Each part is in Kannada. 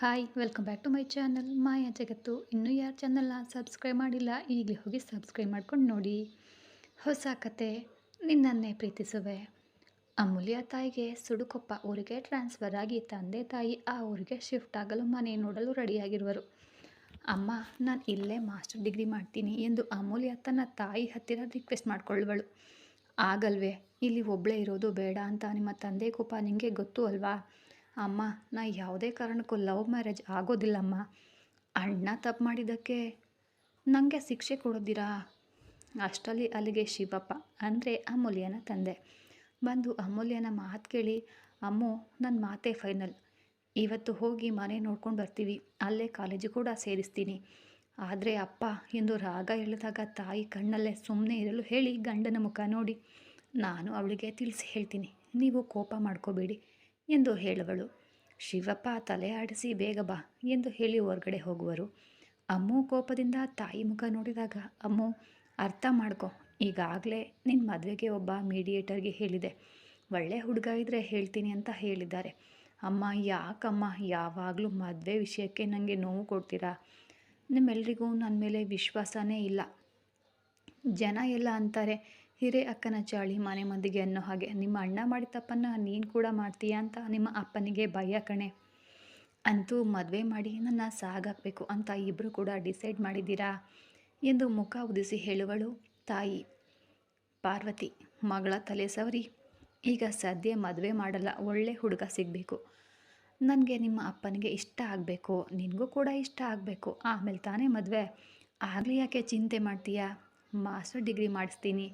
Hi welcome back to my channel Maya Jagattu ಇನ್ನೂ ಯಾರು ಚಾನಲ್ನ ಸಬ್ಸ್ಕ್ರೈಬ್ ಮಾಡಿಲ್ಲ, ಈಗಲೇ ಹೋಗಿ ಸಬ್ಸ್ಕ್ರೈಬ್ ಮಾಡ್ಕೊಂಡು ನೋಡಿ. ಹೊಸ ಕತೆ ನಿನ್ನನ್ನೇ ಪ್ರೀತಿಸುವೆ. ಅಮೂಲ್ಯ ತಾಯಿಗೆ ಸುಡುಕೊಪ್ಪ ಊರಿಗೆ ಟ್ರಾನ್ಸ್ಫರ್ ಆಗಿ ತಂದೆ ತಾಯಿ ಆ ಊರಿಗೆ ಶಿಫ್ಟ್ ಆಗಲು ಮನೆ ನೋಡಲು ರೆಡಿಯಾಗಿರುವರು ಅಮ್ಮ, ನಾನು ಇಲ್ಲೇ ಮಾಸ್ಟರ್ ಡಿಗ್ರಿ ಮಾಡ್ತೀನಿ ಎಂದು ಅಮೂಲ್ಯ ತನ್ನ ತಾಯಿ ಹತ್ತಿರ ರಿಕ್ವೆಸ್ಟ್ ಮಾಡ್ಕೊಳ್ಳುವಳು. ಆಗಲ್ವೇ, ಇಲ್ಲಿ ಒಬ್ಬಳೇ ಇರೋದು ಬೇಡ ಅಂತ ನಿಮ್ಮ ತಂದೆ ಕೋಪ ನಿಮಗೆ ಗೊತ್ತು ಅಲ್ವಾ? ಅಮ್ಮ, ನಾ ಯಾವುದೇ ಕಾರಣಕ್ಕೂ ಲವ್ ಮ್ಯಾರೇಜ್ ಆಗೋದಿಲ್ಲಮ್ಮ. ಅಣ್ಣ ತಪ್ಪು ಮಾಡಿದ್ದಕ್ಕೆ ನನಗೆ ಶಿಕ್ಷೆ ಕೊಡೋದಿರಾ? ಅಷ್ಟರಲ್ಲಿ ಅಲ್ಲಿಗೆ ಶಿವಪ್ಪ, ಅಂದರೆ ಅಮೂಲ್ಯನ ತಂದೆ. ಬಂದು ಅಮೂಲ್ಯನ ಮಾತು ಕೇಳಿ, ಅಮ್ಮು ನನ್ನ ಮಾತೇ ಫೈನಲ್. ಇವತ್ತು ಹೋಗಿ ಮನೆ ನೋಡ್ಕೊಂಡು ಬರ್ತೀವಿ. ಅಲ್ಲೇ ಕಾಲೇಜು ಕೂಡ ಸೇರಿಸ್ತೀನಿ. ಆದರೆ ಅಪ್ಪ ಎಂದು ರಾಗ ಹೇಳಿದಾಗ ತಾಯಿ ಕಣ್ಣಲ್ಲೇ ಸುಮ್ಮನೆ ಇರಲು ಹೇಳಿ ಗಂಡನ ಮುಖ ನೋಡಿ, ನಾನು ಅವಳಿಗೆ ತಿಳಿಸಿ ಹೇಳ್ತೀನಿ. ನೀವು ಕೋಪ ಮಾಡ್ಕೋಬೇಡಿ. ಎಂದು ಹೇಳುವಳು. ಶಿವಪ್ಪ ತಲೆ ಆಡಿಸಿ, ಬೇಗ ಬಾ ಎಂದು ಹೇಳಿ ಹೊರಗಡೆ ಹೋಗುವರು. ಅಮ್ಮು ಕೋಪದಿಂದ ತಾಯಿ ಮುಖ ನೋಡಿದಾಗ, ಅಮ್ಮು, ಅರ್ಥ ಮಾಡ್ಕೊ. ಈಗಾಗಲೇ ನಿನ್ನ ಮದುವೆಗೆ ಒಬ್ಬ ಮೀಡಿಯೇಟರ್ಗೆ ಹೇಳಿದೆ. ಒಳ್ಳೆ ಹುಡುಗ ಇದ್ದರೆ ಹೇಳ್ತೀನಿ ಅಂತ ಹೇಳಿದ್ದಾರೆ. ಅಮ್ಮ, ಯಾಕಮ್ಮ? ಯಾವಾಗಲೂ ಮದುವೆ ವಿಷಯಕ್ಕೆ ನನಗೆ ನೋವು ಕೊಡ್ತೀರಾ? ನಿಮ್ಮೆಲ್ಲರಿಗೂ ನನ್ನ ಮೇಲೆ ವಿಶ್ವಾಸನೇ ಇಲ್ಲ. ಜನ ಎಲ್ಲ ಅಂತಾರೆ ಹಿರೇ ಅಕ್ಕನ ಚಾಳಿ ಮನೆ ಮಂದಿಗೆ ಅನ್ನೋ ಹಾಗೆ, ನಿಮ್ಮ ಅಣ್ಣ ಮಾಡಿದ ತಪ್ಪನ್ನು ನೀನು ಕೂಡ ಮಾಡ್ತೀಯ ಅಂತ ನಿಮ್ಮ ಅಪ್ಪನಿಗೆ ಭಯ ಕಣೆ. ಅಂತೂ ಮದುವೆ ಮಾಡಿ ನನ್ನ ಸಾಗಾಕಬೇಕು ಅಂತ ಇಬ್ಬರು ಕೂಡ ಡಿಸೈಡ್ ಮಾಡಿದ್ದೀರಾ? ಎಂದು ಮುಖ ಉದಿಸಿ ಹೇಳುವಳು ತಾಯಿ. ಪಾರ್ವತಿ, ಮಗಳ ತಲೆ ಸವರಿ. ಈಗ ಸದ್ಯ ಮದುವೆ ಮಾಡಲ್ಲ, ಒಳ್ಳೆ ಹುಡುಗ ಸಿಗಬೇಕು. ನನಗೆ ನಿಮ್ಮ ಅಪ್ಪನಿಗೆ ಇಷ್ಟ ಆಗಬೇಕು, ನಿನಗೂ ಕೂಡ ಇಷ್ಟ ಆಗಬೇಕು. ಆಮೇಲೆ ತಾನೇ ಮದುವೆ. ಆಗಲಿ ಯಾಕೆ ಚಿಂತೆ ಮಾಡ್ತೀಯಾ? ಮಾಸ್ಟರ್ ಡಿಗ್ರಿ ಮಾಡಿಸ್ತೀನಿ.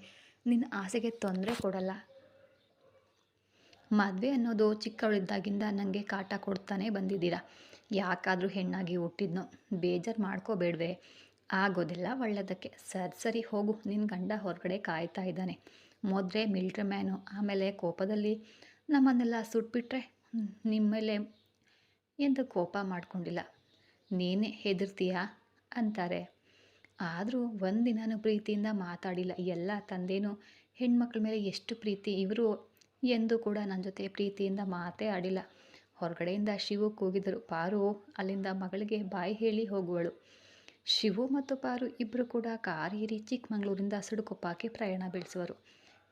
ನಿನ್ನ ಆಸೆಗೆ ತೊಂದರೆ ಕೊಡಲ್ಲ. ಮದುವೆ ಅನ್ನೋದು ಚಿಕ್ಕವಳಿದ್ದಾಗಿಂದ ನನಗೆ ಕಾಟ ಕೊಡ್ತಾನೆ ಬಂದಿದ್ದೀರಾ? ಯಾಕಾದರೂ ಹೆಣ್ಣಾಗಿ ಹುಟ್ಟಿದ್ನೋ? ಬೇಜಾರು ಮಾಡ್ಕೋಬೇಡ್ವೆ. ಆಗೋದಿಲ್ಲ ಒಳ್ಳೆಯದಕ್ಕೆ ಸರಿ ಸರಿ ಹೋಗು. ನಿನ್ನ ಗಂಡ ಹೊರಗಡೆ ಕಾಯ್ತಾ ಇದ್ದಾನೆ. ಮೊದಲೇ ಮಿಲ್ಟ್ರಿ ಮ್ಯಾನು. ಆಮೇಲೆ ಕೋಪದಲ್ಲಿ ನಮ್ಮನ್ನೆಲ್ಲ ಸುಟ್ಬಿಟ್ರೆ ನಿಮ್ಮ ಮೇಲೆ ಎಂದು ಕೋಪ ಮಾಡಿಕೊಂಡಿಲ್ಲ. ನೀನೇ ಹೆದರ್ತೀಯಾ? ಅಂತಾರೆ. ಆದರೂ ಒಂದಿನೂ ಪ್ರೀತಿಯಿಂದ ಮಾತಾಡಿಲ್ಲ. ಎಲ್ಲ ತಂದೆಯೂ ಹೆಣ್ಮಕ್ಳ ಮೇಲೆ ಎಷ್ಟು ಪ್ರೀತಿ, ಇವರು ಎಂದು ಕೂಡ ನನ್ನ ಜೊತೆ ಪ್ರೀತಿಯಿಂದ ಮಾತೇ ಆಡಿಲ್ಲ. ಹೊರಗಡೆಯಿಂದ ಶಿವು ಕೂಗಿದರು. ಪಾರು ಅಲ್ಲಿಂದ ಮಗಳಿಗೆ ಬಾಯಿ ಹೇಳಿ ಹೋಗುವಳು. ಶಿವು ಮತ್ತು ಪಾರು ಇಬ್ಬರು ಕೂಡ ಕಾರ್ ಏರಿ ಚಿಕ್ಕಮಗಳೂರಿಂದ ಸುಡುಕೊಪ್ಪಕ್ಕೆ ಪ್ರಯಾಣ ಬೆಳೆಸುವರು.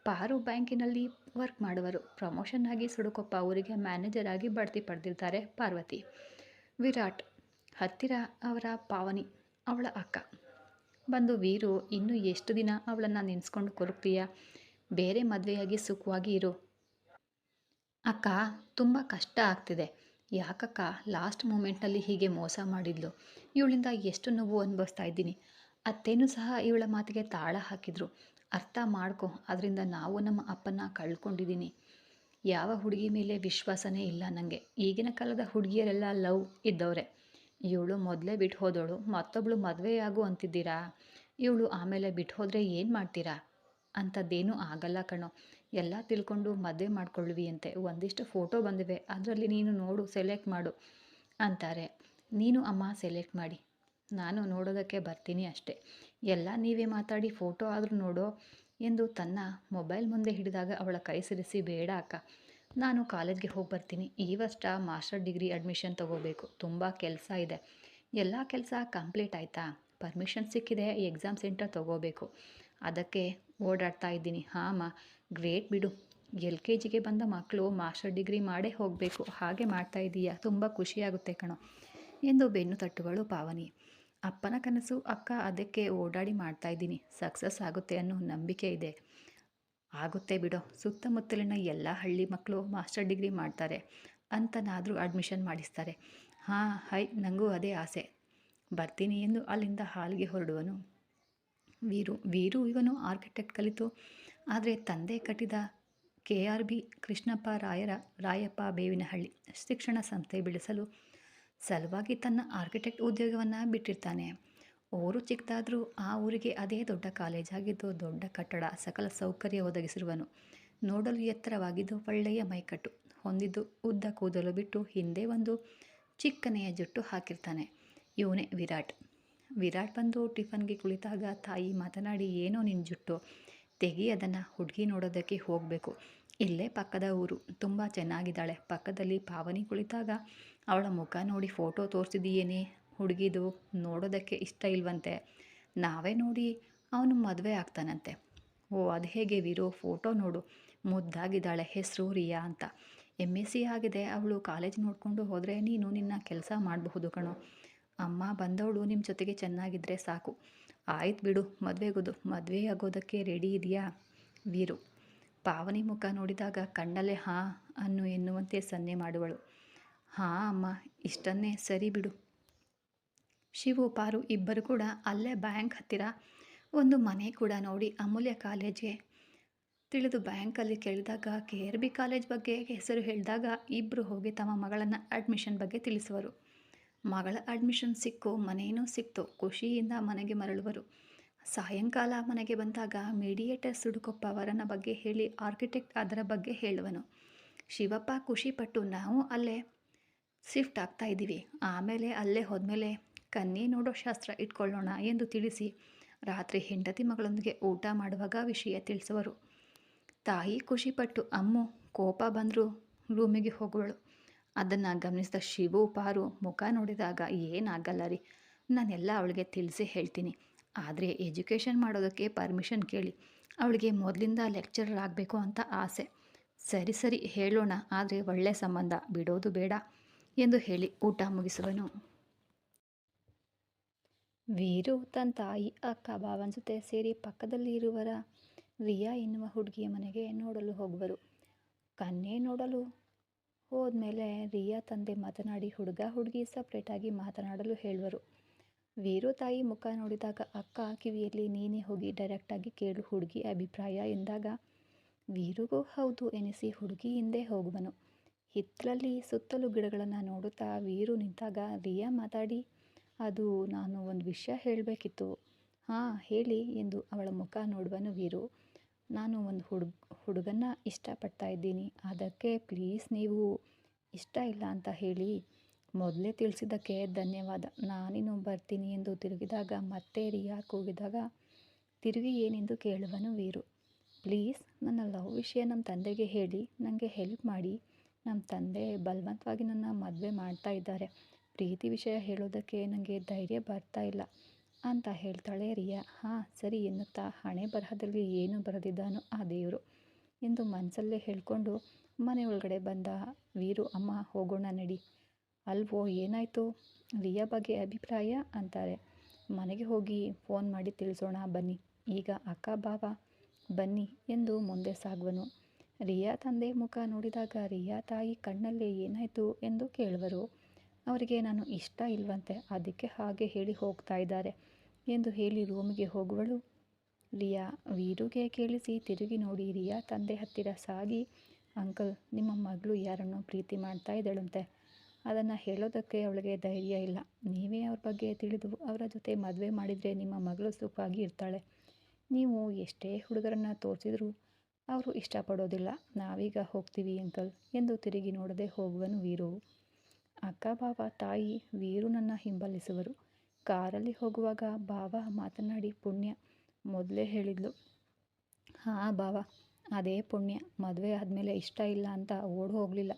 ಪಾರು ಬ್ಯಾಂಕಿನಲ್ಲಿ ವರ್ಕ್ ಮಾಡುವರು. ಪ್ರಮೋಷನ್ ಆಗಿ ಸುಡುಕೊಪ್ಪ ಊರಿಗೆ ಮ್ಯಾನೇಜರ್ ಆಗಿ ಬಡ್ತಿ ಪಡೆದಿರ್ತಾರೆ ಪಾರ್ವತಿ. ವಿರಾಟ್ ಹತ್ತಿರ ಅವರ ಪಾವನಿ, ಅವಳ ಅಕ್ಕ. ಬಂದು ವೀರು, ಇನ್ನೂ ಎಷ್ಟು ದಿನ ಅವಳನ್ನು ನೆನೆಸ್ಕೊಂಡು ಕೊರಗ್ತೀಯ ಬೇರೆ ಮದುವೆಯಾಗಿ ಸುಖವಾಗಿ ಇರು. ಅಕ್ಕ, ತುಂಬ ಕಷ್ಟ ಆಗ್ತಿದೆ. ಯಾಕಕ್ಕ? ಲಾಸ್ಟ್ ಮೂಮೆಂಟಲ್ಲಿ ಹೀಗೆ ಮೋಸ ಮಾಡಿದ್ಲು. ಇವಳಿಂದ ಎಷ್ಟು ನೋವು ಅನುಭವಿಸ್ತಾ ಇದ್ದೀನಿ. ಅತ್ತೇನೂ ಸಹ ಇವಳ ಮಾತಿಗೆ ತಾಳ ಹಾಕಿದ್ರು. ಅರ್ಥ ಮಾಡ್ಕೊ ಅದರಿಂದ ನಾವು ನಮ್ಮ ಅಪ್ಪನ ಕಳ್ಕೊಂಡಿದ್ದೀನಿ. ಯಾವ ಹುಡುಗಿ ಮೇಲೆ ವಿಶ್ವಾಸನೇ ಇಲ್ಲ ನನಗೆ ಈಗಿನ ಕಾಲದ ಹುಡುಗಿಯರೆಲ್ಲ ಲವ್ ಇದ್ದವ್ರೆ. ಇವಳು ಮೊದಲೇ ಬಿಟ್ಟು ಹೋದವಳು ಮತ್ತೊಬ್ಬಳು ಮದುವೆಯಾಗು ಅಂತಿದ್ದೀರಾ? ಇವಳು ಆಮೇಲೆ ಬಿಟ್ಟು ಹೋದರೆ ಏನು ಮಾಡ್ತೀರಾ? ಅಂಥದ್ದೇನೂ ಆಗಲ್ಲ ಕಣೋ. ಎಲ್ಲ ತಿಳ್ಕೊಂಡು ಮದುವೆ ಮಾಡ್ಕೊಳ್ಳುವಿ ಅಂತೆ ಒಂದಿಷ್ಟು ಫೋಟೋ ಬಂದಿವೆ, ಅದರಲ್ಲಿ ನೀನು ನೋಡು, ಸೆಲೆಕ್ಟ್ ಮಾಡು ಅಂತಾರೆ. ನೀನು ಅಮ್ಮ, ಸೆಲೆಕ್ಟ್ ಮಾಡಿ. ನಾನು ನೋಡೋದಕ್ಕೆ ಬರ್ತೀನಿ ಅಷ್ಟೇ. ಎಲ್ಲ ನೀವೇ ಮಾತಾಡಿ ಫೋಟೋ ಆದರೂ ನೋಡೋ ಎಂದು ತನ್ನ ಮೊಬೈಲ್ ಮುಂದೆ ಹಿಡಿದಾಗ ಅವಳ ಕೈ ಸಿರಿಸಿ ಬೇಡ ಅಕ್ಕ. ನಾನು ಕಾಲೇಜ್ಗೆ ಹೋಗಿ ಬರ್ತೀನಿ. ಈ ವರ್ಷ ಮಾಸ್ಟರ್ ಡಿಗ್ರಿ ಅಡ್ಮಿಷನ್ ತೊಗೋಬೇಕು. ತುಂಬ ಕೆಲಸ ಇದೆ. ಎಲ್ಲ ಕೆಲಸ ಕಂಪ್ಲೀಟ್ ಆಯಿತಾ? ಪರ್ಮಿಷನ್ ಸಿಕ್ಕಿದೆ. ಎಕ್ಸಾಮ್ ಸೆಂಟರ್ ತೊಗೋಬೇಕು. ಅದಕ್ಕೆ ಓಡಾಡ್ತಾ ಇದ್ದೀನಿ. ಹಾಂ ಮಾ ಗ್ರೇಟ್ ಬಿಡು. ಎಲ್ ಕೆ ಜಿಗೆ ಬಂದ ಮಕ್ಕಳು ಮಾಸ್ಟರ್ ಡಿಗ್ರಿ ಮಾಡೇ ಹೋಗಬೇಕು. ಹಾಗೆ ಮಾಡ್ತಾ ಇದ್ದೀಯಾ ತುಂಬ ಖುಷಿಯಾಗುತ್ತೆ ಕಣೋ. ಎಂದು ಬೆನ್ನು ತಟ್ಟುಗಳು ಪಾವನಿ. ಅಪ್ಪನ ಕನಸು ಅಕ್ಕ ಅದಕ್ಕೆ ಓಡಾಡಿ ಮಾಡ್ತಾ ಇದ್ದೀನಿ. ಸಕ್ಸಸ್ ಆಗುತ್ತೆ ಅನ್ನೋ ನಂಬಿಕೆ ಇದೆ. ಆಗುತ್ತೆ ಬಿಡು. ಸುತ್ತಮುತ್ತಲಿನ ಎಲ್ಲ ಹಳ್ಳಿ ಮಕ್ಕಳು ಮಾಸ್ಟರ್ ಡಿಗ್ರಿ ಮಾಡ್ತಾರೆ. ಅಂತನಾದರೂ ಅಡ್ಮಿಷನ್ ಮಾಡಿಸ್ತಾರೆ. ಹಾಂ, ಹೈ ನನಗೂ ಅದೇ ಆಸೆ. ಬರ್ತೀನಿ ಎಂದು ಅಲ್ಲಿಂದ ಹಾಲಿಗೆ ಹೊರಡುವನು. ವೀರು ವೀರು ಇವನು ಆರ್ಕಿಟೆಕ್ಟ್ ಕಲಿತು. ಆದರೆ ತಂದೆ ಕಟ್ಟಿದ ಕೆ ಆರ್ ಬಿ ಕೃಷ್ಣಪ್ಪ ರಾಯರ, ರಾಯಪ್ಪ ಬೇವಿನಹಳ್ಳಿ ಶಿಕ್ಷಣ ಸಂಸ್ಥೆ ಬೆಳೆಸಲು ಸಲುವಾಗಿ ತನ್ನ ಆರ್ಕಿಟೆಕ್ಟ್ ಉದ್ಯೋಗವನ್ನು ಬಿಟ್ಟಿರ್ತಾನೆ. ಊರು ಚಿಕ್ಕದಾದರೂ ಆ ಊರಿಗೆ ಅದೇ ದೊಡ್ಡ ಕಾಲೇಜ್ ಆಗಿದ್ದು ದೊಡ್ಡ ಕಟ್ಟಡ, ಸಕಲ ಸೌಕರ್ಯ ಒದಗಿಸಿರುವನು. ನೋಡಲು ಎತ್ತರವಾಗಿದ್ದು ಒಳ್ಳೆಯ ಮೈಕಟ್ಟು. ಹೊಂದಿದ್ದು ಉದ್ದ ಕೂದಲು ಬಿಟ್ಟು ಹಿಂದೆ ಒಂದು ಚಿಕ್ಕನೆಯ ಜುಟ್ಟು ಹಾಕಿರ್ತಾನೆ. ಇವನೇ ವಿರಾಟ್. ವಿರಾಟ್ ಬಂದು ಟಿಫನ್ಗೆ ಕುಳಿತಾಗ, ತಾಯಿ, ಮಾತನಾಡಿ, ಏನೋ ನಿನ್ನ ಜುಟ್ಟು? ತೆಗಿ ಅದನ್ನು, ಹುಡುಗಿ ನೋಡೋದಕ್ಕೆ ಹೋಗಬೇಕು. ಇಲ್ಲೇ ಪಕ್ಕದ ಊರು. ತುಂಬ ಚೆನ್ನಾಗಿದ್ದಾಳೆ. ಪಕ್ಕದಲ್ಲಿ ಪಾವನಿ ಕುಳಿತಾಗ ಅವಳ ಮುಖ ನೋಡಿ ಫೋಟೋ ತೋರಿಸಿದೀಯೇನೆ? ಹುಡುಗಿದು ನೋಡೋದಕ್ಕೆ ಇಷ್ಟ ಇಲ್ವಂತೆ. ನಾವೇ ನೋಡಿ ಅವನು ಮದುವೆ ಆಗ್ತಾನಂತೆ. ಓ, ಅದು ಹೇಗೆ ವೀರೋ? ಫೋಟೋ ನೋಡು. ಮುದ್ದಾಗಿದ್ದಾಳೆ ಹೆಸರು ರಿಯಾ ಅಂತ. ಎಂ ಎಸ್ ಸಿ ಆಗಿದೆ. ಅವಳು ಕಾಲೇಜ್ ನೋಡಿಕೊಂಡು ಹೋದರೆ ನೀನು ನಿನ್ನ ಕೆಲಸ ಮಾಡಬಹುದು ಕಣೋ. ಅಮ್ಮ ಬಂದವಳು ನಿಮ್ಮ ಜೊತೆಗೆ ಚೆನ್ನಾಗಿದ್ದರೆ ಸಾಕು. ಆಯ್ತು ಬಿಡು, ಮದುವೆಗೋದು. ಮದುವೆ ಆಗೋದಕ್ಕೆ ರೆಡಿ ಇದೆಯಾ? ವೀರು. ಪಾವನಿ ಮುಖ ನೋಡಿದಾಗ ಕಣ್ಣಲ್ಲೇ ಹಾಂ, ಅನ್ನು ಎನ್ನುವಂತೆ ಸನ್ನೆ ಮಾಡುವಳು. ಹಾಂ, ಅಮ್ಮ, ಇಷ್ಟನ್ನೇ. ಸರಿ ಬಿಡು. ಶಿವು ಪಾರು ಇಬ್ಬರು ಕೂಡ ಅಲ್ಲೇ ಬ್ಯಾಂಕ್ ಹತ್ತಿರ ಒಂದು ಮನೆ ಕೂಡ ನೋಡಿ ಅಮೂಲ್ಯ ಕಾಲೇಜ್ಗೆ ತಿಳಿದು ಬ್ಯಾಂಕಲ್ಲಿ ಕೇಳಿದಾಗ ಕೆ ಆರ್ ಬಿ ಕಾಲೇಜ್ ಬಗ್ಗೆ ಹೆಸರು ಹೇಳಿದಾಗ ಇಬ್ಬರು ಹೋಗಿ ತಮ್ಮ ಮಗಳನ್ನು ಅಡ್ಮಿಷನ್ ಬಗ್ಗೆ ತಿಳಿಸುವರು. ಮಗಳ ಅಡ್ಮಿಷನ್ ಸಿಕ್ಕು ಮನೆಯೂ ಸಿಕ್ತು, ಖುಷಿಯಿಂದ ಮನೆಗೆ ಮರಳುವರು. ಸಾಯಂಕಾಲ ಮನೆಗೆ ಬಂದಾಗ ಮೀಡಿಯೇಟರ್ ಸುಡುಕೊಪ್ಪ ಅವರನ ಬಗ್ಗೆ ಹೇಳಿ ಆರ್ಕಿಟೆಕ್ಟ್ ಅದರ ಬಗ್ಗೆ ಹೇಳುವನು. ಶಿವಪ್ಪ ಖುಷಿಪಟ್ಟು, ನಾವು ಅಲ್ಲೇ ಶಿಫ್ಟ್ ಆಗ್ತಾ ಇದ್ದೀವಿ ಆಮೇಲೆ ಅಲ್ಲೇ ಹೋದ್ಮೇಲೆ ಕನ್ಯೆ ನೋಡೋ ಶಾಸ್ತ್ರ ಇಟ್ಕೊಳ್ಳೋಣ ಎಂದು ತಿಳಿಸಿ. ರಾತ್ರಿ ಹೆಂಡತಿ ಮಗಳೊಂದಿಗೆ ಊಟ ಮಾಡುವಾಗ ವಿಷಯ ತಿಳಿಸುವರು. ತಾಯಿ ಖುಷಿಪಟ್ಟು, ಅಮ್ಮು, ಕೋಪ ಬಂದರೂ ರೂಮಿಗೆ ಹೋಗುವಳು. ಅದನ್ನು ಗಮನಿಸಿದ ಶಿವು ಪಾರು ಮುಖ ನೋಡಿದಾಗ, ಏನಾಗಲ್ಲ ರೀ, ನಾನೆಲ್ಲ ಅವಳಿಗೆ ತಿಳಿಸಿ ಹೇಳ್ತೀನಿ. ಆದರೆ ಎಜುಕೇಷನ್ ಮಾಡೋದಕ್ಕೆ ಪರ್ಮಿಷನ್ ಕೇಳಿ. ಅವಳಿಗೆ ಮೊದಲಿಂದ ಲೆಕ್ಚರರ್ ಆಗಬೇಕು ಅಂತ ಆಸೆ. ಸರಿ ಸರಿ, ಹೇಳೋಣ, ಆದರೆ ಒಳ್ಳೆ ಸಂಬಂಧ, ಬಿಡೋದು ಬೇಡ ಎಂದು ಹೇಳಿ ಊಟ ಮುಗಿಸುವನು. ವೀರು ತನ್ನ ತಾಯಿ ಅಕ್ಕ ಭಾವನ ಜೊತೆ ಸೇರಿ ಪಕ್ಕದಲ್ಲಿ ಇರುವರ ರಿಯಾ ಎನ್ನುವ ಹುಡುಗಿಯ ಮನೆಗೆ ನೋಡಲು ಹೋಗುವರು. ಕನ್ನೇ ನೋಡಲು ಹೋದ್ಮೇಲೆ ರಿಯಾ ತಂದೆ ಮಾತನಾಡಿ ಹುಡುಗ ಹುಡುಗಿ ಸಪ್ರೇಟಾಗಿ ಮಾತನಾಡಲು ಹೇಳುವರು. ವೀರು ತಾಯಿ ಮುಖ ನೋಡಿದಾಗ, ಅಕ್ಕ, ಕಿವಿಯಲ್ಲಿ ನೀನೇ ಹೋಗಿ ಡೈರೆಕ್ಟಾಗಿ ಕೇಳು ಹುಡುಗಿ ಅಭಿಪ್ರಾಯ ಎಂದಾಗ, ವೀರುಗೂ ಹೌದು ಎನಿಸಿ ಹುಡುಗಿ ಹಿಂದೆ ಹೋಗುವನು. ಹಿತ್ತಲಲ್ಲಿ ಸುತ್ತಲೂ ಗಿಡಗಳನ್ನು ನೋಡುತ್ತಾ ವೀರು ನಿಂತಾಗ ರಿಯಾ ಮಾತಾಡಿ ಅದು ನಾನು ಒಂದು ವಿಷಯ ಹೇಳಬೇಕಿತ್ತು. ಹಾಂ, ಹೇಳಿ ಎಂದು ಅವಳ ಮುಖ ನೋಡುವನು ವೀರು ನಾನು ಒಂದು ಹುಡುಗ ಹುಡುಗನ ಇಷ್ಟಪಡ್ತಾ ಇದ್ದೀನಿ. ಅದಕ್ಕೆ ಪ್ಲೀಸ್ ನೀವು ಇಷ್ಟ ಇಲ್ಲ ಅಂತ ಹೇಳಿ ಮೊದಲೇ ತಿಳಿಸಿದ್ದಕ್ಕೆ ಧನ್ಯವಾದ. ನಾನಿನ್ನು ಬರ್ತೀನಿ ಎಂದು ತಿರುಗಿದಾಗ ಮತ್ತೆ ರಿಯಾ ಕೂಗಿದಾಗ ತಿರುಗಿ ಏನೆಂದು ಕೇಳುವನು ವೀರು ಪ್ಲೀಸ್ ನನ್ನ ಲವ್ ವಿಷಯ ನಮ್ಮ ತಂದೆಗೆ ಹೇಳಿ ನನಗೆ ಹೆಲ್ಪ್ ಮಾಡಿ. ನಮ್ಮ ತಂದೆ ಬಲವಂತವಾಗಿ ನನ್ನ ಮದುವೆ ಮಾಡ್ತಾ ಇದ್ದಾರೆ. ಪ್ರೀತಿ ವಿಷಯ ಹೇಳೋದಕ್ಕೆ ನನಗೆ ಧೈರ್ಯ ಬರ್ತಾ ಇಲ್ಲ. ಅಂತ ಹೇಳ್ತಾಳೆ ರಿಯಾ. ಹಾಂ, ಸರಿ ಎನ್ನುತ್ತಾ ಹಣೆ ಬರಹದಲ್ಲಿ ಏನು ಬರೆದಿದ್ದಾನೋ ಆ ದೇವರು. ಎಂದು ಮನಸ್ಸಲ್ಲೇ ಹೇಳಿಕೊಂಡು ಮನೆ ಒಳಗಡೆ ಬಂದ ವೀರು, ಅಮ್ಮ, ಹೋಗೋಣ ನಡಿ. ಅಲ್ವೋ, ಏನಾಯಿತು? ರಿಯಾ ಬಗ್ಗೆ ಅಭಿಪ್ರಾಯ? ಅಂತಾರೆ. ಮನೆಗೆ ಹೋಗಿ ಫೋನ್ ಮಾಡಿ ತಿಳಿಸೋಣ, ಬನ್ನಿ. ಈಗ ಅಕ್ಕ, ಬಾವ? ಬನ್ನಿ, ಎಂದು ಮುಂದೆ ಸಾಗುವನು. ರಿಯಾ ತಂದೆ ಮುಖ ನೋಡಿದಾಗ, ರಿಯಾ ತಾಯಿ ಕಣ್ಣಲ್ಲೇ ಏನಾಯಿತು? ಎಂದು ಕೇಳುವರು. ಅವರಿಗೆ ನಾನು ಇಷ್ಟ ಇಲ್ವಂತೆ ಅದಕ್ಕೆ ಹಾಗೆ ಹೇಳಿ ಹೋಗ್ತಾ ಇದ್ದಾರೆ ಎಂದು ಹೇಳಿ ರೂಮಿಗೆ ಹೋಗುವಳು. ರಿಯಾ, ವೀರುಗೆ ಕೇಳಿಸಿ ತಿರುಗಿ ನೋಡಿ, ರಿಯಾ ತಂದೆ ಹತ್ತಿರ ಸಾಗಿ, ಅಂಕಲ್, ನಿಮ್ಮ ಮಗಳು ಯಾರನ್ನು ಪ್ರೀತಿ ಮಾಡ್ತಾ ಇದ್ದಾಳಂತೆ. ಅದನ್ನು ಹೇಳೋದಕ್ಕೆ ಅವಳಿಗೆ ಧೈರ್ಯ ಇಲ್ಲ. ನೀವೇ ಅವ್ರ ಬಗ್ಗೆ ತಿಳಿದು ಅವರ ಜೊತೆ ಮದುವೆ ಮಾಡಿದರೆ ನಿಮ್ಮ ಮಗಳು ಸುಖವಾಗಿ ಇರ್ತಾಳೆ. ನೀವು ಎಷ್ಟೇ ಹುಡುಗರನ್ನು ತೋರಿಸಿದ್ರು ಅವರು ಇಷ್ಟಪಡೋದಿಲ್ಲ. ನಾವೀಗ ಹೋಗ್ತೀವಿ ಅಂಕಲ್ ಎಂದು ತಿರುಗಿ ನೋಡದೆ ಹೋಗುವನು ವೀರು. ಅಕ್ಕ ಬಾವ ತಾಯಿ ವೀರುನನ್ನು ಹಿಂಬಾಲಿಸುವರು. ಕಾರಲ್ಲಿ ಹೋಗುವಾಗ ಬಾವ ಮಾತನಾಡಿ ಪುಣ್ಯ ಮೊದಲೇ ಹೇಳಿದ್ಲು. ಹಾಂ ಬಾವ, ಅದೇ ಪುಣ್ಯ. ಮದುವೆ ಆದಮೇಲೆ ಇಷ್ಟ ಇಲ್ಲ ಅಂತ ಓಡ್ ಹೋಗಲಿಲ್ಲ.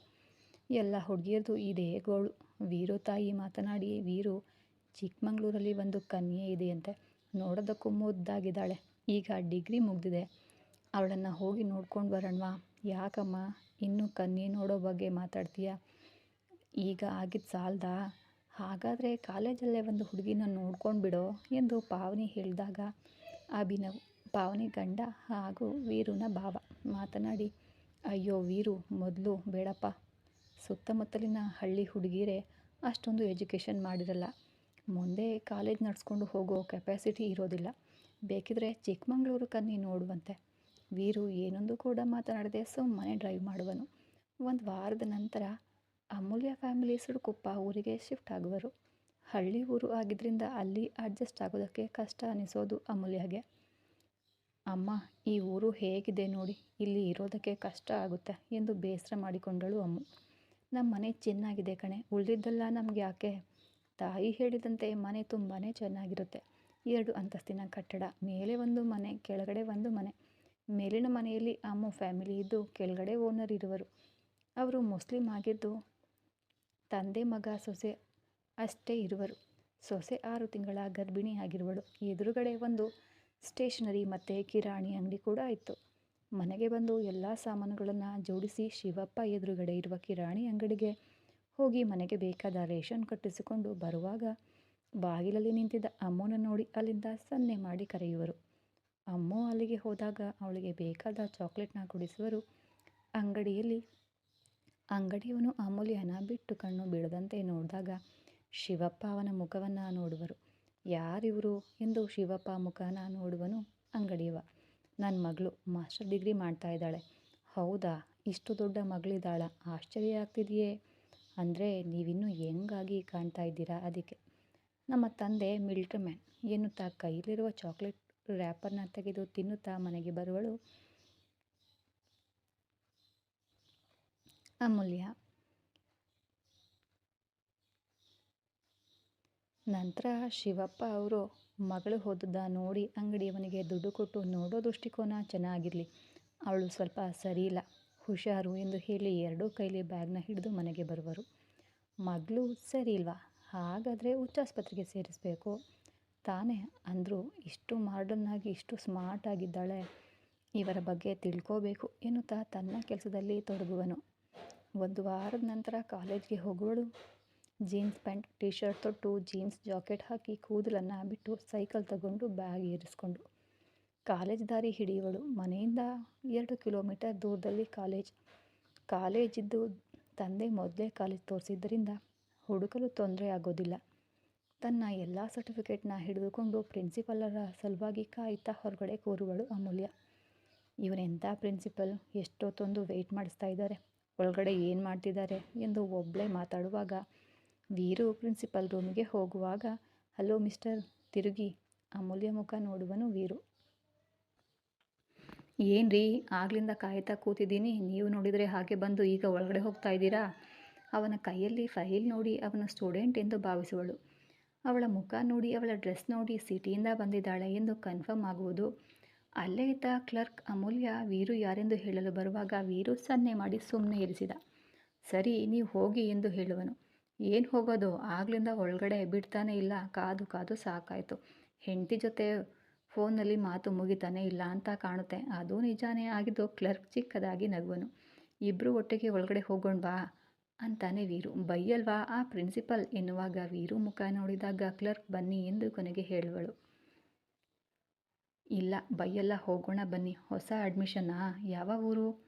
ಎಲ್ಲ ಹುಡುಗಿಯರದು ಇದೇ ಗೋಳು. ವೀರು ತಾಯಿ ಮಾತನಾಡಿ, ವೀರು, ಚಿಕ್ಕಮಂಗ್ಳೂರಲ್ಲಿ ಒಂದು ಕನ್ಯೆ ಇದೆಯಂತೆ. ನೋಡೋದಕ್ಕೂ ಮುದ್ದಾಗಿದ್ದಾಳೆ. ಈಗ ಡಿಗ್ರಿ ಮುಗಿದಿದೆ. ಅವಳನ್ನು ಹೋಗಿ ನೋಡ್ಕೊಂಡು ಬರೋಣವಾ. ಯಾಕಮ್ಮ, ಇನ್ನೂ ಕನ್ಯೆ ನೋಡೋ ಬಗ್ಗೆ ಮಾತಾಡ್ತೀಯ? ಈಗ ಆಗಿದ್ದು ಸಾಲದ? ಹಾಗಾದರೆ ಕಾಲೇಜಲ್ಲೇ ಒಂದು ಹುಡುಗಿನ ನೋಡ್ಕೊಂಡು ಬಿಡೋ ಎಂದು ಪಾವನಿ ಹೇಳಿದಾಗ, ಅಭಿನವ್, ಪಾವನಿ ಗಂಡ ಹಾಗೂ ವೀರುನ ಭಾವ. ಮಾತನಾಡಿ, ಅಯ್ಯೋ ವೀರು, ಮೊದಲು ಬೇಡಪ್ಪ. ಸುತ್ತಮುತ್ತಲಿನ ಹಳ್ಳಿ ಹುಡುಗಿರೇ ಅಷ್ಟೊಂದು ಎಜುಕೇಷನ್ ಮಾಡಿರಲ್ಲ. ಮುಂದೆ ಕಾಲೇಜ್ ನಡೆಸ್ಕೊಂಡು ಹೋಗೋ ಕೆಪಾಸಿಟಿ ಇರೋದಿಲ್ಲ. ಬೇಕಿದ್ರೆ ಚಿಕ್ಕಮಂಗ್ಳೂರು ಕನ್ನಿ ನೋಡುವಂತೆ. ವೀರು ಏನೊಂದು ಕೂಡ ಮಾತನಾಡದೆ ಸುಮ್ಮನೆ ಡ್ರೈವ್ ಮಾಡುವನು. ಒಂದು ವಾರದ ನಂತರ ಅಮೂಲ್ಯ ಫ್ಯಾಮಿಲಿ ಸುಡುಕೊಪ್ಪ ಊರಿಗೆ ಶಿಫ್ಟ್ ಆಗುವರು. ಹಳ್ಳಿ ಊರು ಆಗಿದ್ದರಿಂದ ಅಲ್ಲಿ ಅಡ್ಜಸ್ಟ್ ಆಗೋದಕ್ಕೆ ಕಷ್ಟ ಅನಿಸೋದು ಅಮೂಲ್ಯಗೆ. ಅಮ್ಮ, ಈ ಊರು ಹೇಗಿದೆ ನೋಡಿ, ಇಲ್ಲಿ ಇರೋದಕ್ಕೆ ಕಷ್ಟ ಆಗುತ್ತೆ ಎಂದು ಬೇಸರ ಮಾಡಿಕೊಂಡಳು ಅಮ್ಮು. ನಮ್ಮ ಮನೆ ಚೆನ್ನಾಗಿದೆ ಕಣೆ, ಉಳಿದಿದ್ದೆಲ್ಲ ನಮಗೆ ಯಾಕೆ? ತಾಯಿ ಹೇಳಿದಂತೆ ಮನೆ ತುಂಬಾ ಚೆನ್ನಾಗಿರುತ್ತೆ. ಎರಡು ಅಂತಸ್ತಿನ ಕಟ್ಟಡ, ಮೇಲೆ ಒಂದು ಮನೆ, ಕೆಳಗಡೆ ಒಂದು ಮನೆ. ಮೇಲಿನ ಮನೆಯಲ್ಲಿ ಅಮ್ಮು ಫ್ಯಾಮಿಲಿ ಇದ್ದು, ಕೆಳಗಡೆ ಓನರ್ ಇರುವರು. ಅವರು ಮುಸ್ಲಿಂ ಆಗಿದ್ದು ತಂದೆ ಮಗ ಸೊಸೆ ಅಷ್ಟೇ ಇರುವರು. ಸೊಸೆ ಆರು ತಿಂಗಳ ಗರ್ಭಿಣಿ ಆಗಿರುವಳು ಎದುರುಗಡೆ ಒಂದು ಸ್ಟೇಷನರಿ ಮತ್ತು ಕಿರಾಣಿ ಅಂಗಡಿ ಕೂಡ ಇತ್ತು. ಮನೆಗೆ ಬಂದು ಎಲ್ಲ ಸಾಮಾನುಗಳನ್ನು ಜೋಡಿಸಿ ಶಿವಪ್ಪ ಎದುರುಗಡೆ ಇರುವ ಕಿರಾಣಿ ಅಂಗಡಿಗೆ ಹೋಗಿ ಮನೆಗೆ ಬೇಕಾದ ರೇಷನ್ ಕಟ್ಟಿಸಿಕೊಂಡು ಬರುವಾಗ ಬಾಗಿಲಲ್ಲಿ ನಿಂತಿದ್ದ ಅಮ್ಮನ ನೋಡಿ ಅಲ್ಲಿಂದ ಸನ್ನೆ ಮಾಡಿ ಕರೆಯುವರು. ಅಮ್ಮ ಅಲ್ಲಿಗೆ ಹೋದಾಗ ಅವಳಿಗೆ ಬೇಕಾದ ಚಾಕ್ಲೇಟ್ನ ಕುಡಿಸುವರು. ಅಂಗಡಿಯಲ್ಲಿ ಅಂಗಡಿಯವನು ಅಮೂಲ್ಯನ ಬಿಟ್ಟು ಕಣ್ಣು ಬೀಳದಂತೆ ನೋಡಿದಾಗ ಶಿವಪ್ಪ ಅವನ ಮುಖವನ್ನು ನೋಡುವರು. ಯಾರಿವರು ಎಂದು ಶಿವಪ್ಪ ಮುಖನ ನೋಡುವನು ಅಂಗಡಿಯವ. ನನ್ನ ಮಗಳು ಮಾಸ್ಟರ್ ಡಿಗ್ರಿ ಮಾಡ್ತಾ ಇದ್ದಾಳೆ. ಹೌದಾ? ಇಷ್ಟು ದೊಡ್ಡ ಮಗಳಿದ್ದಾಳ. ಆಶ್ಚರ್ಯ ಆಗ್ತಿದೆಯೇ? ಅಂದರೆ ನೀವಿನ್ನೂ ಹೆಂಗಾಗಿ ಕಾಣ್ತಾ ಇದ್ದೀರಾ ಅದಕ್ಕೆ? ನಮ್ಮ ತಂದೆ ಮಿಲ್ಟ್ರಿ ಮ್ಯಾನ್ ಎನ್ನುತ್ತಾ ಕೈಲಿರುವ ಚಾಕ್ಲೇಟ್ ರ್ಯಾಪರ್ನ ತೆಗೆದು ತಿನ್ನುತ್ತಾ ಮನೆಗೆ ಬರುವಳು. ಅಮೂಲ್ಯ. ನಂತರ ಶಿವಪ್ಪ ಅವರು ಮಗಳು ಹೋದದ್ದ ನೋಡಿ ಅಂಗಡಿಯವನಿಗೆ ದುಡ್ಡು ಕೊಟ್ಟು ನೋಡೋ ದೃಷ್ಟಿಕೋನ ಚೆನ್ನಾಗಿರಲಿ. ಅವಳು ಸ್ವಲ್ಪ ಸರಿಯಿಲ್ಲ, ಹುಷಾರು ಎಂದು ಹೇಳಿ ಎರಡೂ ಕೈಲಿ ಬ್ಯಾಗ್ನ ಹಿಡಿದು ಮನೆಗೆ ಬರುವರು. ಮಗಳು ಸರಿ ಇಲ್ವಾ ಹಾಗಾದರೆ ಹುಚ್ಚಾಸ್ಪತ್ರೆಗೆ ಸೇರಿಸಬೇಕು. ತಾನೇ ಅಂದರೂ ಇಷ್ಟು ಮಾಡರ್ನಾಗಿ, ಇಷ್ಟು ಸ್ಮಾರ್ಟ್ ಆಗಿದ್ದಾಳೆ, ಇವರ ಬಗ್ಗೆ ತಿಳ್ಕೋಬೇಕು ಎನ್ನುತ್ತಾ ತನ್ನ ಕೆಲಸದಲ್ಲಿ ತೊಡಗುವನು. ಒಂದು ವಾರದ ನಂತರ ಕಾಲೇಜ್ಗೆ ಹೋಗುವಳು ಜೀನ್ಸ್ ಪ್ಯಾಂಟ್ ಟೀ ಶರ್ಟ್ ತೊಟ್ಟು, ಜೀನ್ಸ್ ಜಾಕೆಟ್ ಹಾಕಿ ಕೂದಲನ್ನು ಬಿಟ್ಟು ಸೈಕಲ್ ತಗೊಂಡು ಬ್ಯಾಗ್ ಏರಿಸ್ಕೊಂಡು. ಕಾಲೇಜ್ ದಾರಿ ಹಿಡಿಯುವಳು ಮನೆಯಿಂದ ಎರಡು ಕಿಲೋಮೀಟರ್ ದೂರದಲ್ಲಿ ಕಾಲೇಜ್. ಕಾಲೇಜಿದ್ದು ತಂದೆ ಮೊದಲೇ ಕಾಲೇಜ್ ತೋರಿಸಿದ್ದರಿಂದ ಹುಡುಕಲು ತೊಂದರೆ ಆಗೋದಿಲ್ಲ. ತನ್ನ ಎಲ್ಲ ಸರ್ಟಿಫಿಕೇಟ್ನ ಹಿಡಿದುಕೊಂಡು ಪ್ರಿನ್ಸಿಪಲರ ಸಲುವಾಗಿ ಕಾಯ್ತಾ ಹೊರಗಡೆ ಕೂರುವಳು ಅಮೂಲ್ಯ. ಇವನೆಂಥ ಪ್ರಿನ್ಸಿಪಲ್? ಎಷ್ಟೊತ್ತೊಂದು ವೆಯ್ಟ್ ಮಾಡಿಸ್ತಾ ಇದ್ದಾರೆ? ಒಳಗಡೆ ಏನು ಮಾಡ್ತಿದ್ದಾರೆ ಎಂದು ಒಬ್ಬಳೇ ಮಾತಾಡುವಾಗ, ವೀರು ಪ್ರಿನ್ಸಿಪಲ್ ರೂಮಿಗೆ ಹೋಗುವಾಗ, ಹಲೋ ಮಿಸ್ಟರ್, ತಿರುಗಿ ಅಮೂಲ್ಯ ಮುಖ ನೋಡುವನು ವೀರು. ಏನು ರೀ ಆಗ್ಲಿಂದ ಕಾಯ್ತಾ ಕೂತಿದ್ದೀನಿ. ನೀವು ನೋಡಿದರೆ ಹಾಗೆ ಬಂದು ಈಗ ಒಳಗಡೆ ಹೋಗ್ತಾ ಇದ್ದೀರಾ ಅವನ ಕೈಯಲ್ಲಿ ಫೈಲ್ ನೋಡಿ ಅವನ ಸ್ಟೂಡೆಂಟ್ ಎಂದು ಭಾವಿಸುವಳು. ಅವಳ ಮುಖ ನೋಡಿ, ಅವಳ ಡ್ರೆಸ್ ನೋಡಿ, ಸಿಟಿಯಿಂದ ಬಂದಿದ್ದಾಳೆ ಎಂದು ಕನ್ಫರ್ಮ್ ಆಗುವುದು ಅಲ್ಲೇ ಇದ್ದ ಕ್ಲರ್ಕ್ ಅಮೂಲ್ಯ ವೀರು ಯಾರೆಂದು ಹೇಳಲು ಬರುವಾಗ ವೀರು ಸನ್ನೆ ಮಾಡಿ ಸುಮ್ಮನೆ ಇರಿಸಿದ. ಸರಿ, ನೀವು ಹೋಗಿ ಎಂದು ಹೇಳುವನು. ಏನು ಹೋಗೋದು? ಆಗ್ಲಿಂದ ಒಳಗಡೆ ಬಿಡ್ತಾನೆ ಇಲ್ಲ. ಕಾದು ಕಾದು ಸಾಕಾಯಿತು. ಹೆಂಡತಿ ಜೊತೆ ಫೋನಲ್ಲಿ ಮಾತು ಮುಗಿತಾನೆ ಇಲ್ಲ ಅಂತ ಕಾಣುತ್ತೆ. ಅದು ನಿಜಾನೇ ಆಗಿದ್ದು ಕ್ಲರ್ಕ್ ಚಿಕ್ಕದಾಗಿ ನಗುವನು. ಇಬ್ಬರು ಒಟ್ಟಿಗೆ ಒಳಗಡೆ ಹೋಗೋಣ ಬಾ ಅಂತಾನೆ ವೀರು. ಬೈಯಲ್ವಾ? ಆ ಪ್ರಿನ್ಸಿಪಲ್ ಎನ್ನುವಾಗ ವೀರು ಮುಖ ನೋಡಿದಾಗ ಕ್ಲರ್ಕ್ ಬನ್ನಿ ಎಂದು ಕೊನೆಗೆ ಹೇಳುವಳು. ಇಲ್ಲ, ಬೈಯೆಲ್ಲ, ಹೋಗೋಣ ಬನ್ನಿ, ಹೊಸ ಅಡ್ಮಿಷನ್ನಾ ಯಾವ ಊರು?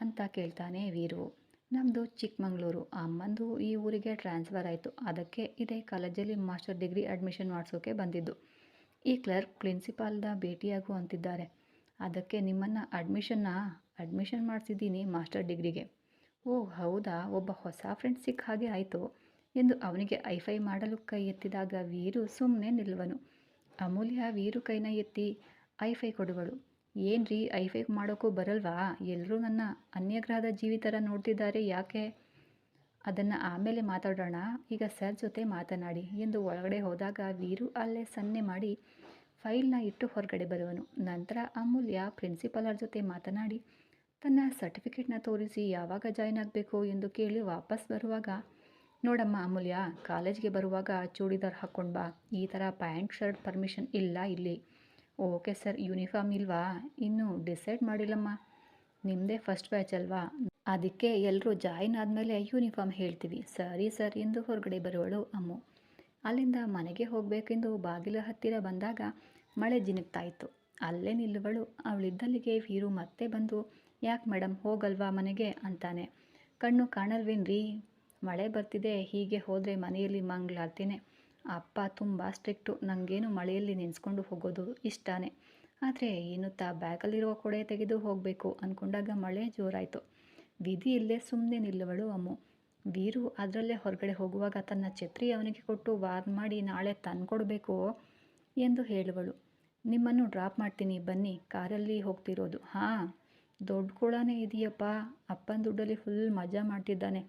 ಅಂತ ಕೇಳ್ತಾನೆ ವೀರು. ನಮ್ಮದು ಚಿಕ್ಕಮಗಳೂರು. ಅಮ್ಮಂದು ಈ ಊರಿಗೆ ಟ್ರಾನ್ಸ್ಫರ್ ಆಯಿತು. ಅದಕ್ಕೆ ಇದೇ ಕಾಲೇಜಲ್ಲಿ ಮಾಸ್ಟರ್ ಡಿಗ್ರಿ ಅಡ್ಮಿಷನ್ ಮಾಡಿಸೋಕೆ ಬಂದಿದ್ದು. ಈ ಕ್ಲರ್ಕ್ ಪ್ರಿನ್ಸಿಪಾಲ್ದ ಭೇಟಿಯಾಗು ಅಂತಿದ್ದಾರೆ. ಅದಕ್ಕೆ ನಿಮ್ಮನ್ನು ಅಡ್ಮಿಷನ್ನ ಅಡ್ಮಿಷನ್ ಮಾಡಿಸಿದ್ದೀನಿ ಮಾಸ್ಟರ್ ಡಿಗ್ರಿಗೆ ಓ, ಹೌದಾ? ಒಬ್ಬ ಹೊಸ ಫ್ರೆಂಡ್ ಸಿಕ್ಕ ಹಾಗೆ ಆಯಿತು. ಎಂದು ಅವನಿಗೆ ಐಫೈ ಮಾಡಲು ಕೈ ಎತ್ತಿದಾಗ ವೀರು ಸುಮ್ಮನೆ ನಿಲ್ಲುವನು ಅಮೂಲ್ಯ ವೀರು ಕೈನ ಎತ್ತಿ ಐಫೈ ಕೊಡುವಳು. ಏನ್ರಿ ಐಫೈ ಮಾಡೋಕ್ಕೂ ಬರಲ್ವಾ? ಎಲ್ಲರೂ ನನ್ನ ಅನ್ಯಗ್ರಹದ ಜೀವಿ ಥರ ನೋಡ್ತಿದ್ದಾರೆ ಯಾಕೆ? ಅದನ್ನು ಆಮೇಲೆ ಮಾತಾಡೋಣ. ಈಗ ಸರ್ ಜೊತೆ ಮಾತನಾಡಿ ಎಂದು ಒಳಗಡೆ ಹೋದಾಗ ವೀರು ಅಲ್ಲೇ ಸನ್ನೆ ಮಾಡಿ ಫೈಲ್ನ ಇಟ್ಟು ಹೊರಗಡೆ ಬರುವನು. ನಂತರ ಅಮೂಲ್ಯ ಪ್ರಿನ್ಸಿಪಲರ್ ಜೊತೆ ಮಾತನಾಡಿ, ತನ್ನ ಸರ್ಟಿಫಿಕೇಟ್ನ ತೋರಿಸಿ ಯಾವಾಗ ಜಾಯ್ನ್ ಆಗಬೇಕು ಎಂದು ಕೇಳಿ ವಾಪಸ್ ಬರುವಾಗ ನೋಡಮ್ಮ ಅಮೂಲ್ಯ, ಕಾಲೇಜ್ಗೆ ಬರುವಾಗ ಚೂಡಿದಾರ್ ಹಾಕ್ಕೊಂಡು ಬಾ. ಈ ಥರ ಪ್ಯಾಂಟ್, ಶರ್ಟ್ ಪರ್ಮಿಷನ್ ಇಲ್ಲ ಇಲ್ಲಿ. ಓಕೆ ಸರ್, ಯೂನಿಫಾರ್ಮ್ ಇಲ್ವಾ? ಇನ್ನೂ ಡಿಸೈಡ್ ಮಾಡಿಲ್ಲಮ್ಮ. ನಿಮ್ಮದೇ ಫಸ್ಟ್ ಬ್ಯಾಚ್ ಅಲ್ವಾ? ಅದಕ್ಕೆ ಎಲ್ಲರೂ ಜಾಯಿನ್ ಆದಮೇಲೆ ಯೂನಿಫಾರ್ಮ್ ಹೇಳ್ತೀವಿ. ಸರಿ ಸರ್ ಎಂದು ಹೊರಗಡೆ ಬರುವಳು ಅಮ್ಮು. ಅಲ್ಲಿಂದ ಮನೆಗೆ ಹೋಗಬೇಕೆಂದು ಬಾಗಿಲ ಹತ್ತಿರ ಬಂದಾಗ ಮಳೆ ಜಿನುಗ್ತಾಯಿತ್ತು. ಅಲ್ಲೇ ನಿಲ್ಲುವಳು. ಅವಳಿದ್ದಲ್ಲಿಗೆ ವೀರು ಮತ್ತೆ ಬಂದು, ಯಾಕೆ ಮೇಡಮ್ ಹೋಗಲ್ವಾ ಮನೆಗೆ ಅಂತಾನೆ. ಕಣ್ಣು ಕಾಣಲ್ವೇನ್ರಿ? ಮಳೆ ಬರ್ತಿದೆ, ಹೀಗೆ ಹೋದರೆ ಮನೆಯಲ್ಲಿ ಮಂಗ್ಲಾಡ್ತೀನಿ ಅಪ್ಪ ತುಂಬ ಸ್ಟ್ರಿಕ್ಟು ನನಗೇನು ಮಳೆಯಲ್ಲಿ ನೆನೆಸ್ಕೊಂಡು ಹೋಗೋದು ಇಷ್ಟನೇ. ಆದರೆ ಏನುತ್ತಾ ಬ್ಯಾಗಲ್ಲಿರುವ ಕೊಡೆ ತೆಗೆದು ಹೋಗಬೇಕು ಅಂದ್ಕೊಂಡಾಗ ಮಳೆ ಜೋರಾಯಿತು. ವಿಧಿ ಇಲ್ಲೇ ಸುಮ್ಮನೆ ನಿಲ್ಲುವಳು ಅಮ್ಮು. ವೀರು ಅದರಲ್ಲೇ ಹೊರಗಡೆ ಹೋಗುವಾಗ ತನ್ನ ಛತ್ರಿ ಅವನಿಗೆ ಕೊಟ್ಟು ವಾರ್ನ್ ಮಾಡಿ ನಾಳೆ ತಂದುಕೊಡ್ಬೇಕು ಎಂದು ಹೇಳುವಳು. ನಿಮ್ಮನ್ನು ಡ್ರಾಪ್ ಮಾಡ್ತೀನಿ, ಬನ್ನಿ, ಕಾರಲ್ಲಿ ಹೋಗ್ತಿರೋದು. ಹಾಂ, ದೊಡ್ಡ ಕೊಳನೇ ಇದೆಯಪ್ಪ. ಅಪ್ಪನ ದುಡ್ಡಲ್ಲಿ ಫುಲ್ ಮಜಾ ಮಾಡ್ತಿದ್ದಾನೆ.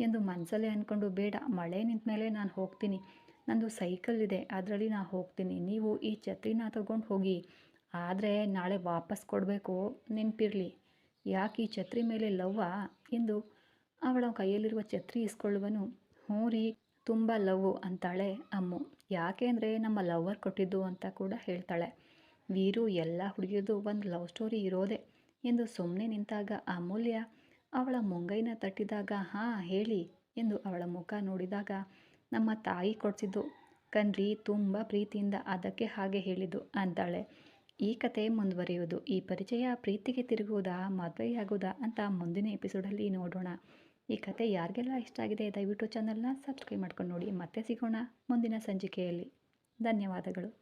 ಎಂದು ಮನಸ್ಸಲ್ಲೇ ಅಂದ್ಕೊಂಡು ಬೇಡ, ಮಳೆ ನಿಂತ ಮೇಲೆ ನಾನು ಹೋಗ್ತೀನಿ. ನಂದು ಸೈಕಲ್ ಇದೆ, ಅದರಲ್ಲಿ ನಾನು ಹೋಗ್ತೀನಿ. ನೀವು ಈ ಛತ್ರಿನ ತಗೊಂಡು ಹೋಗಿ. ಆದರೆ ನಾಳೆ ವಾಪಸ್ ಕೊಡಬೇಕು, ನೆನಪಿರಲಿ. ಯಾಕೆ ಈ ಛತ್ರಿ ಮೇಲೆ ಲವ್ವ? ಎಂದು ಅವಳ ಕೈಯಲ್ಲಿರುವ ಛತ್ರಿ ಇಸ್ಕೊಳ್ಳುವನು. ಹ್ಞೂ ರೀ, ತುಂಬ ಲವ್ ಅಂತಾಳೆ ಅಮ್ಮು. ಯಾಕೆ ಅಂದರೆ ನಮ್ಮ ಲವ್ವರ್ ಕೊಟ್ಟಿದ್ದು ಅಂತ ಕೂಡ ಹೇಳ್ತಾಳೆ. ವೀರು, ಎಲ್ಲ ಹುಡುಗಿಯದು ಒಂದು ಲವ್ ಸ್ಟೋರಿ ಇರೋದೆ ಎಂದು ಸುಮ್ಮನೆ ನಿಂತಾಗ ಅಮೂಲ್ಯ ಅವಳ ಮುಂಗೈನ ತಟ್ಟಿದಾಗ, ಹಾಂ, ಹೇಳಿ ಎಂದು ಅವಳ ಮುಖ ನೋಡಿದಾಗ ನಮ್ಮ ತಾಯಿ ಕೊಡಿಸಿದ್ದು. ಕಣ್ರಿ ತುಂಬ ಪ್ರೀತಿಯಿಂದ ಅದಕ್ಕೆ ಹಾಗೆ ಹೇಳಿದ್ದು ಅಂತಾಳೆ. ಈ ಕತೆ ಮುಂದುವರಿಯುವುದು, ಈ ಪರಿಚಯ ಪ್ರೀತಿಗೆ ತಿರುಗುವುದಾ, ಮದುವೆಯಾಗುವುದಾ ಅಂತ ಮುಂದಿನ ಎಪಿಸೋಡಲ್ಲಿ ನೋಡೋಣ. ಈ ಕತೆ ಯಾರಿಗೆಲ್ಲ ಇಷ್ಟ ಆಗಿದೆ ದಯವಿಟ್ಟು ಚಾನಲ್ನ ಸಬ್ಸ್ಕ್ರೈಬ್ ಮಾಡ್ಕೊಂಡು ನೋಡಿ. ಮತ್ತೆ ಸಿಗೋಣ ಮುಂದಿನ ಸಂಚಿಕೆಯಲ್ಲಿ. ಧನ್ಯವಾದಗಳು.